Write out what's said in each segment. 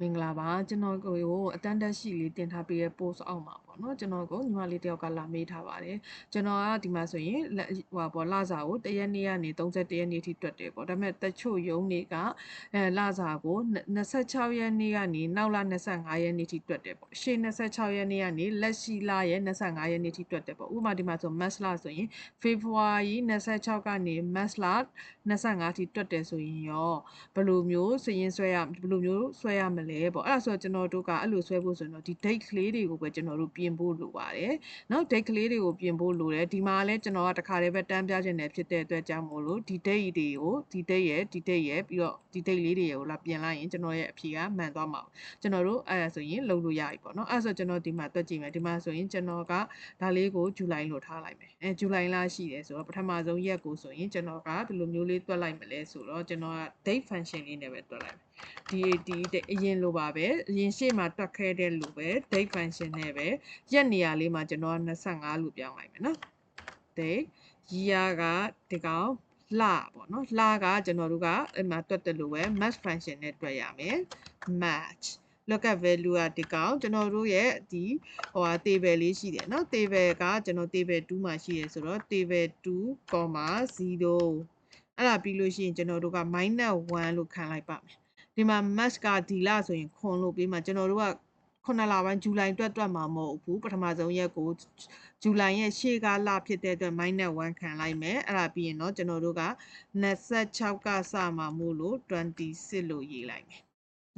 မင်္ဂလာပါကျွန်တော်ကိုအတန်းတက်ရှိလေးတင်ထားပေးတဲ့ post အောက်မှာပေါ့နော်ကျွန်တော်ကိုညီမလေးတယောက်ကလာမေးထားပါတယ်ကျွန်တော်ကဒီမှာဆိုရင်ဟိုပေါ့လစာကိုတရက်နေ့ကနေ31ရက်နေ့ထိတွက်တယ်ပေါ့ဒါပေမဲ့တချို့ရုံးတွေကအဲလစာကို26ရက်နေ့ကနေနောက်လ25ရက်နေ့ထိတွက်တယ်ပေါ့ရှေ့26ရက်နေ့ကနေလက်ရှိလရဲ့25ရက်နေ့ထိတွက်တယ်ပေါ့ဥပမာဒီမှာဆို mass လဆိုရင် February 26ကနေ mass လ25ထိတွက်တယ်ဆိုရင်ရောဘယ်လိုမျိုးစရင်ဆွဲရဘယ်လိုမျိုးဆွဲရမလဲပေါ့အဲ့ဒါဆိုတော့ကျွန်တော်တို့ကအဲ့လိုဆွဲဖို့ဆိုရင်တော့ဒီ date ကလေးတွေကိုပဲကျွန်တော်တို့ပြပြင်ဖို့လိုပါတယ်။နောက် date ကလေးတွေကိုပြင်ဖို့လိုတယ်။ဒီမှာလည်းကျွန်တော်ကတခါတည်းပဲတန်းပြခြင်းနဲ့ဖြစ်တဲ့အတွက်ကြောင့်မို့လို့ဒီ date တွေကိုဒီ date ရဲ့ဒီ date ရဲ့ပြီးတော့ဒီ date လေးတွေကိုလာပြင်လိုက်ရင်ကျွန်တော်ရဲ့အဖြေကမှန်သွားမှာ။ကျွန်တော်တို့အဲဆိုရင်လုပ်လို့ရပြီပေါ့နော်။အဲဆိုကျွန်တော်ဒီမှာတွက်ကြည့်မယ်။ဒီမှာဆိုရင်ကျွန်တော်ကဒါလေးကိုဇူလိုင်လို့ထားလိုက်မယ်။အဲဇူလိုင်လရှိတယ်ဆိုတော့ပထမဆုံးရက်ကိုဆိုရင်ကျွန်တော်ကဘယ်လိုမျိုးလေးတွက်လိုက်မလဲဆိုတော့ကျွန်တော်က date function လေးနဲ့ပဲတွက်လိုက်မယ်။ ဒီဒီအရင်လိုပါပဲအရင်ရှေ့မှာတွက်ခဲ့တဲ့လိုပဲ date function နဲ့ပဲရက်နေရာလေးမှာကျွန်တော်က25လို့ပြောင်းလိုက်မယ်နော် date year ကဒီကောင်လပေါ့နော်လကကျွန်တော်တို့ကအဲ့မှာတွက်တယ်လို့ပဲ match function နဲ့တွက်ရမယ် match lookup value ကဒီကောင်ကျွန်တော်တို့ရဲ့ဒီဟိုဟာ table လေးရှိတယ်เนาะ table ကကျွန်တော် table 2မှာရှိတယ်ဆိုတော့ table 2, 0အဲ့ဒါပြီးလို့ရှိရင်ကျွန်တော်တို့က -1 လို့ခံလိုက်ပါမယ် ဒီမှာ match ကဒီလဆိုရင်ခွန်လို့ပြီးမှကျွန်တော်တို့ကခုနှစ်လပိုင်းဇူလိုင်တွက်တွက်မှာမဟုတ်ဘူးပထမဆုံးရက်ကိုဇူလိုင်ရဲ့ရှေ့ကလဖြစ်တဲ့အတွက် -1 ခံလိုက်မယ်အဲ့ဒါပြီးရင်တော့ကျွန်တော်တို့က26ကစမှာမို့လို့26လို့ရေးလိုက်မယ်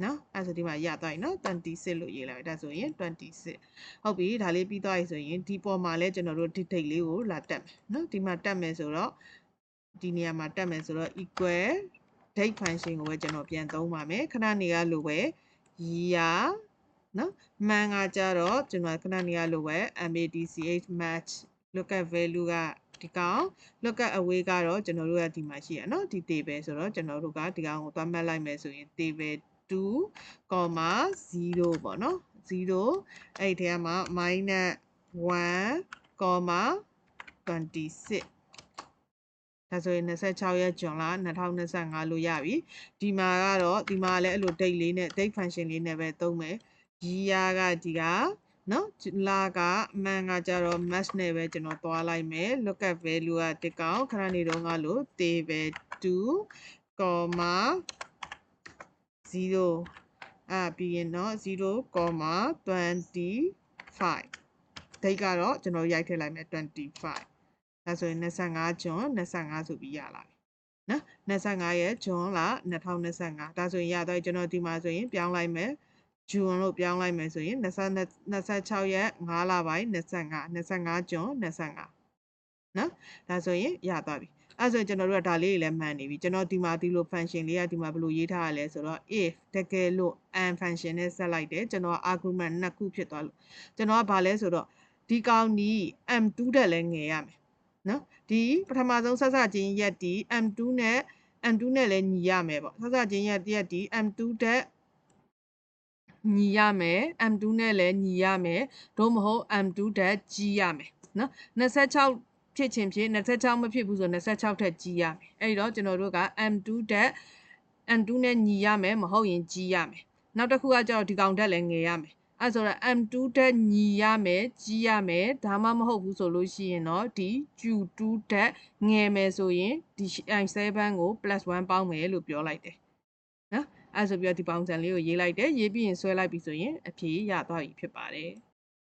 နော်အဲ့ဆိုဒီမှာရသွားပြီနော်26လို့ရေးလိုက်ဒါဆိုရင်26ဟုတ်ပြီဒါလေးပြီးသွားပြီဆိုရင်ဒီပေါ်မှာလဲကျွန်တော်တို့ဒီ date လေးကိုလာတက်မယ်နော်ဒီမှာတက်မယ်ဆိုတော့ဒီနေရာမှာတက်မယ်ဆိုတော့ equal date function ကိုပဲကျွန်တော်ပြန်သုံးပါမယ်ခဏနေရလို့ပဲ year နော်မှန်ကကြတော့ကျွန်တော်ခဏနေရလို့ပဲ match match lookup value ကဒီကောင် lookup away ကတော့ကျွန်တော်တို့ကဒီမှာရှိရနော်ဒီ table ဆိုတော့ကျွန်တော်တို့ကဒီကောင်ကိုသွားမှတ်လိုက်မယ်ဆိုရင် table 2, 0ပေါ့နော်0အဲ့ဒီထဲမှာ -1, 26 ဒါဆိုရင်26ရက်ဇွန်လ2025လို့ရပြီဒီမှာကတော့ဒီမှာလည်းအဲ့လို date လေးနဲ့ date function လေးနဲ့ပဲသုံးမယ် year ကဒီကနော်လာကအမှန်ကကြတော့ match နဲ့ပဲကျွန်တော်သွားလိုက်မယ် lookup value ကဒီကောင်ခဏနေတော့ငါလို့ table 2, 0အာပြီးရင်တော့0.25ဒိတ်ကတော့ကျွန်တော်ရိုက်ထည့်လိုက်မယ်25 ဒါဆိုရင်25ဂျွန်25ဆိုပြီးရလာပြီနော်25ရဲ့ဂျွန်လာ2025ဒါဆိုရင်ရတော့ကျွန်တော်ဒီမှာဆိုရင်ပြောင်းလိုက်မယ်ဂျွန်လို့ပြောင်းလိုက်မယ်ဆိုရင်26ရက်5လပိုင်း25 25ဂျွန်25နော်ဒါဆိုရင်ရသွားပြီအဲ့ဆိုကျွန်တော်တို့ကဒါလေးတွေလည်းမှန်နေပြီကျွန်တော်ဒီမှာဒီလို function လေးကဒီမှာဘယ်လိုရေးထားရလဲဆိုတော့ if တကယ်လို့ and function နဲ့ဆက်လိုက်တယ်ကျွန်တော် argument နှစ်ခုဖြစ်သွားလို့ကျွန်တော်ကဘာလဲဆိုတော့ဒီကောင်ဒီ m2 တက်လည်းငယ်ရမယ် နော်ဒီပထမဆုံးဆက်စချင်းရက်ဒီ m2 နဲ့ m2 နဲ့လည်းညီရမယ်ပေါ့ဆက်စချင်းရက်တရက်ဒီ m2 တက်ညီရမယ် m2 နဲ့လည်းညီရမယ်တို့မဟုတ် m2 တက်ကြီးရမယ်နော်26ဖြစ်ခြင်းဖြစ်26မဖြစ်ဘူးဆို26ထက်ကြီးရမယ်အဲ့တော့ကျွန်တော်တို့က m2 တက် m2 နဲ့ညီရမယ်မဟုတ်ရင်ကြီးရမယ်နောက်တစ်ခုကကျတော့ဒီကောင်တက်လည်းငယ်ရမယ် အဲ့ဆိုတော့ M2 တက်ညီရမယ်ကြီးရမယ်ဒါမှမဟုတ်ဘူးဆိုလို့ရှိရင်တော့ဒီ Q2 တက်ငယ်မယ်ဆိုရင်ဒီ i7 ကို +1 ပေါင်းမယ်လို့ပြောလိုက်တယ်နော်အဲ့ဆိုပြီးတော့ဒီပေါင်းစံလေးကိုရေးလိုက်တယ်ရေးပြီးရင်ဆွဲလိုက်ပြီဆိုရင်အဖြေရသွားပြီဖြစ်ပါတယ်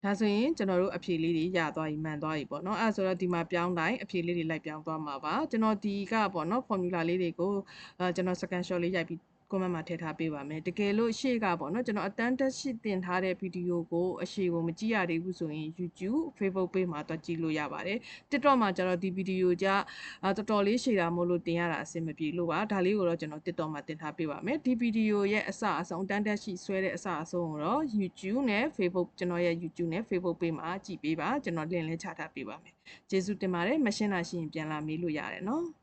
ဒါဆိုရင်ကျွန်တော်တို့အဖြေလေးတွေရသွားပြီမှန်သွားပြီပေါ့နော်အဲဆိုတော့ဒီမှာပြောင်းတိုင်းအဖြေလေးတွေလိုက်ပြောင်းသွားမှာပါကျွန်တော်ဒီကပေါ့နော် formula လေးတွေကိုအဲကျွန်တော် second shot လေးရိုက်ပြီး comment မှာထည့်ထားပေးပါမယ်တကယ်လို့ရှေ့ကပေါ့နော်ကျွန်တော်အတန်းတက်ရှိတင်ထားတဲ့ဗီဒီယိုကိုအရှိကိုမကြည့်ရသေးဘူးဆိုရင် YouTube Facebook page မှာတော့ကြည့်လို့ရပါတယ် TikTok မှာကျတော့ဒီဗီဒီယိုကြတော်တော်လေးရှည်တာမို့လို့တင်ရတာအဆင်မပြေလို့ပါဒါလေးကိုတော့ကျွန်တော် TikTok မှာတင်ထားပေးပါမယ်ဒီဗီဒီယိုရဲ့အစအဆုံးတန်းတက်ရှိဆွဲတဲ့အစအဆုံးကိုတော့ YouTube နဲ့ Facebook ကျွန်တော်ရဲ့ YouTube နဲ့ Facebook page မှာကြည့်ပေးပါကျွန်တော် link လေးချထားပေးပါမယ်ကျေးဇူးတင်ပါတယ်မရှင်းတာရှိရင်ပြန်လာမေးလို့ရတယ်နော်